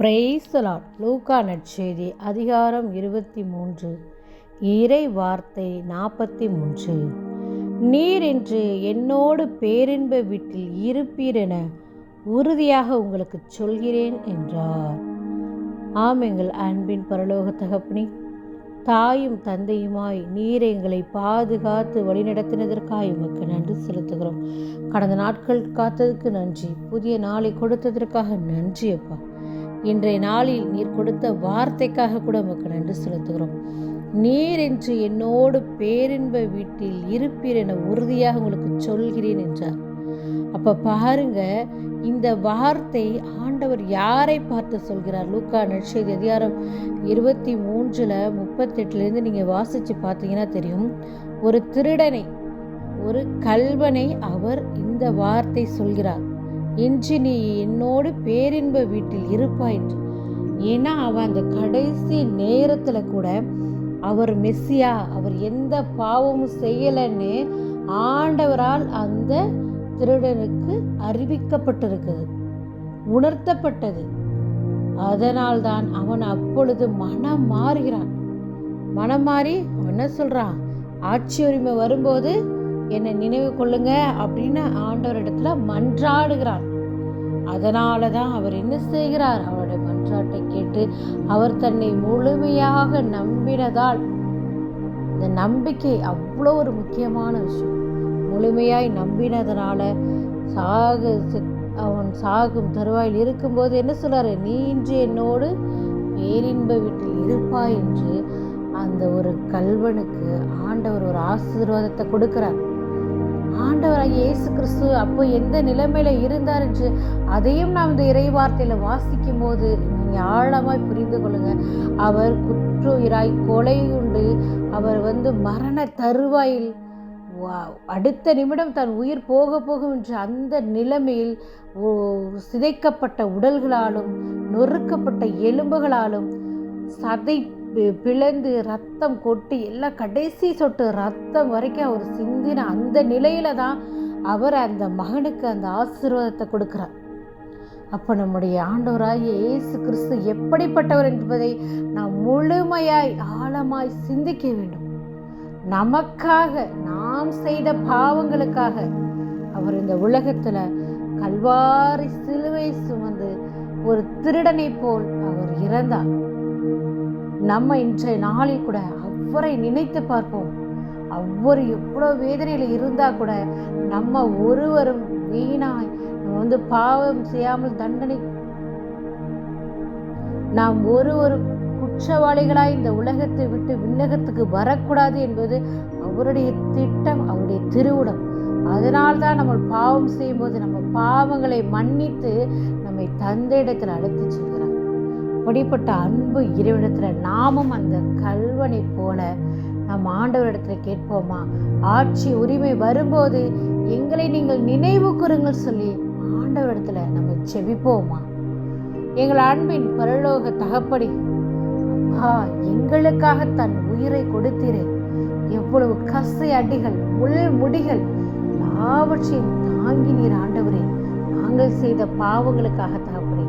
பிரைசலாட் லூக்கா நற்செய்தி அதிகாரம் இருபத்தி மூன்று இறை வார்த்தை நாற்பத்தி மூன்று நீர் என்று என்னோடு பேரின்ப வீட்டில் இருப்பீர் என உறுதியாக உங்களுக்கு சொல்கிறேன் என்றார். ஆம் எங்கள் அன்பின் பரலோக தகப்பனே தாயும் தந்தையுமாய் நீர் எங்களை பாதுகாத்து வழிநடத்தினதற்காக உமக்கு நன்றி செலுத்துகிறோம். கடந்த நாட்கள் காத்ததுக்கு நன்றி புதிய நாளை கொடுத்ததற்காக நன்றி அப்பா. இன்றைய நாளில் நீர் கொடுத்த வார்த்தைக்காக கூட உமக்கு நன்றி செலுத்துகிறோம். நீர் என்று என்னோடு பேரின்ப வீட்டில் இருப்பீர் என உறுதியாக உங்களுக்கு சொல்கிறேன் என்றார். அப்ப பாருங்க இந்த வார்த்தை ஆண்டவர் யாரை பார்த்து சொல்கிறார்? லூக்கா நற்செய்தி அதிகாரம் இருபத்தி மூன்றில் முப்பத்தெட்டுலேருந்து நீங்கள் வாசித்து பார்த்தீங்கன்னா தெரியும். ஒரு திருடனை ஒரு கல்வனை அவர் இந்த வார்த்தை சொல்கிறார். இன்று நீ என்னோடு பேரின்ப வீட்டில் இருப்பாய் என்று. ஏன்னா அவன் அந்த கடைசி நேரத்தில் கூட அவர் மெஸ்ஸியா அவர் எந்த பாவமும் செய்யலைன்னு ஆண்டவரால் அந்த திருடனுக்கு அறிவிக்கப்பட்டிருக்குது உணர்த்தப்பட்டது. அதனால்தான் அவன் அப்பொழுது மனம் மாறுகிறான். மனம் மாறி என்ன சொல்கிறான் ஆட்சி உரிமை வரும்போது என்னை நினைவு கொள்ளுங்க அப்படின்னு ஆண்டவரிடத்துல மன்றாடுகிறார். அதனால தான் அவர் என்ன செய்கிறார்? அவருடைய மன்றாட்டை கேட்டு அவர் தன்னை முழுமையாக நம்பினதால் இந்த நம்பிக்கை அவ்வளோ ஒரு முக்கியமான விஷயம். முழுமையாய் நம்பினதுனால சாக அவன் சாகும் தருவாயில் இருக்கும்போது என்ன சொல்கிறார் நீ இன்று என்னோடு பேரின்ப வீட்டில் இருப்பாய் என்று அந்த ஒரு கல்வனுக்கு ஆண்டவர் ஒரு ஆசீர்வாதத்தை கொடுக்கிறார். ஆண்டவராக இயேசு கிறிஸ்து அப்போ எந்த நிலைமையில இருந்தார் என்று அதையும் நாம் இந்த இறைவார்த்தையில் வாசிக்கும் போது நீங்கள் ஆழமாய் புரிந்து கொள்ளுங்க. அவர் குற்றுயிராய் கொலை உண்டு. அவர் வந்து மரண தருவாயில் அடுத்த நிமிடம் தன் உயிர் போக போகும் என்ற அந்த நிலைமையில் சிதைக்கப்பட்ட உடல்களாலும் நொறுக்கப்பட்ட எலும்புகளாலும் சதை பிளந்து ரத்தம் கொட்டி எல்லாம் கடைசி சொட்டு ரத்தம் வரைக்கும் அவர் சிந்தின அந்த நிலையில தான் அவர் அந்த மகனுக்கு அந்த ஆசீர்வாதத்தை கொடுக்குறார். அப்போ நம்முடைய ஆண்டவராகிய இயேசு கிறிஸ்து எப்படிப்பட்டவர் என்பதை நாம் முழுமையாய் ஆழமாய் சிந்திக்க வேண்டும். நமக்காக நாம் செய்த பாவங்களுக்காக அவர் இந்த உலகத்தில் கல்வாரி சிலுவை சுமந்து ஒரு திருடனை போல் அவர் இறந்தார். நம்ம இன்றைய நாளில் கூட அவரை நினைத்து பார்ப்போம். அவர் எவ்வளோ வேதனையில் இருந்தால் கூட நம்ம ஒருவரும் வீணாய் நம்ம வந்து பாவம் செய்யாமல் தண்டனை நாம் ஒருவரும் குற்றவாளிகளாய் இந்த உலகத்தை விட்டு விண்ணகத்துக்கு வரக்கூடாது என்பது அவருடைய திட்டம் அவருடைய திருவுடம் அதனால்தான் நம்ம பாவம் செய்யும்போது நம்ம பாவங்களை மன்னித்து நம்மை தந்த இடத்தில் அழைத்து செல்கிறார். அப்படிப்பட்ட அன்பு இறைவனத்துல நாமும் அந்த கல்வனை போல நம் ஆண்டவரிடத்தில் கேட்போமா? ஆட்சி உரிமை வரும்போது எங்களை நீங்கள் நினைவு கூறுங்கள் சொல்லி ஆண்டவரிடத்தில் நம்ம செவிப்போமா எங்கள் அன்பின் பரலோக தகப்படி அப்பா எங்களுக்காக தன் உயிரை கொடுத்தீரே. எவ்வளவு கசை அடிகள் உள் முடிகள் எல்லாவற்றையும் தாங்கினீர் ஆண்டவரே. நாங்கள் செய்த பாவங்களுக்காக தகப்படி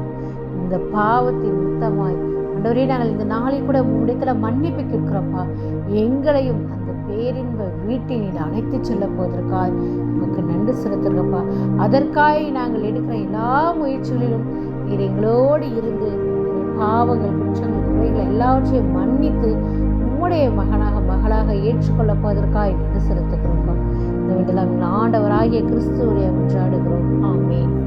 இந்த பாவத்தின் முத்தமாய். ஆண்டவரே நாங்கள் இந்த நாளில் கூட முடித்துல மன்னிப்பு கேட்கிறோம்ப்பா எங்களையும் அந்த பேரின்ப வீட்டை அழைத்து செல்ல போவதற்காக உனக்கு நன்றி செலுத்துகிறப்பா அதற்காக நாங்கள் எடுக்கிற எல்லா முயற்சிகளிலும் நீர் எங்களோடு இருந்து பாவங்கள் குற்றங்கள் குறைகள் எல்லாவற்றையும் மன்னித்து உம்முடைய மகனாக மகளாக ஏற்றுக்கொள்ள போவதற்காக நன்றி செலுத்துகிறோம்ப்பா. இந்த வீட்டில் ஆண்டவராகிய கிறிஸ்துவனை ஒன்றாடுகிறோம் ஆமே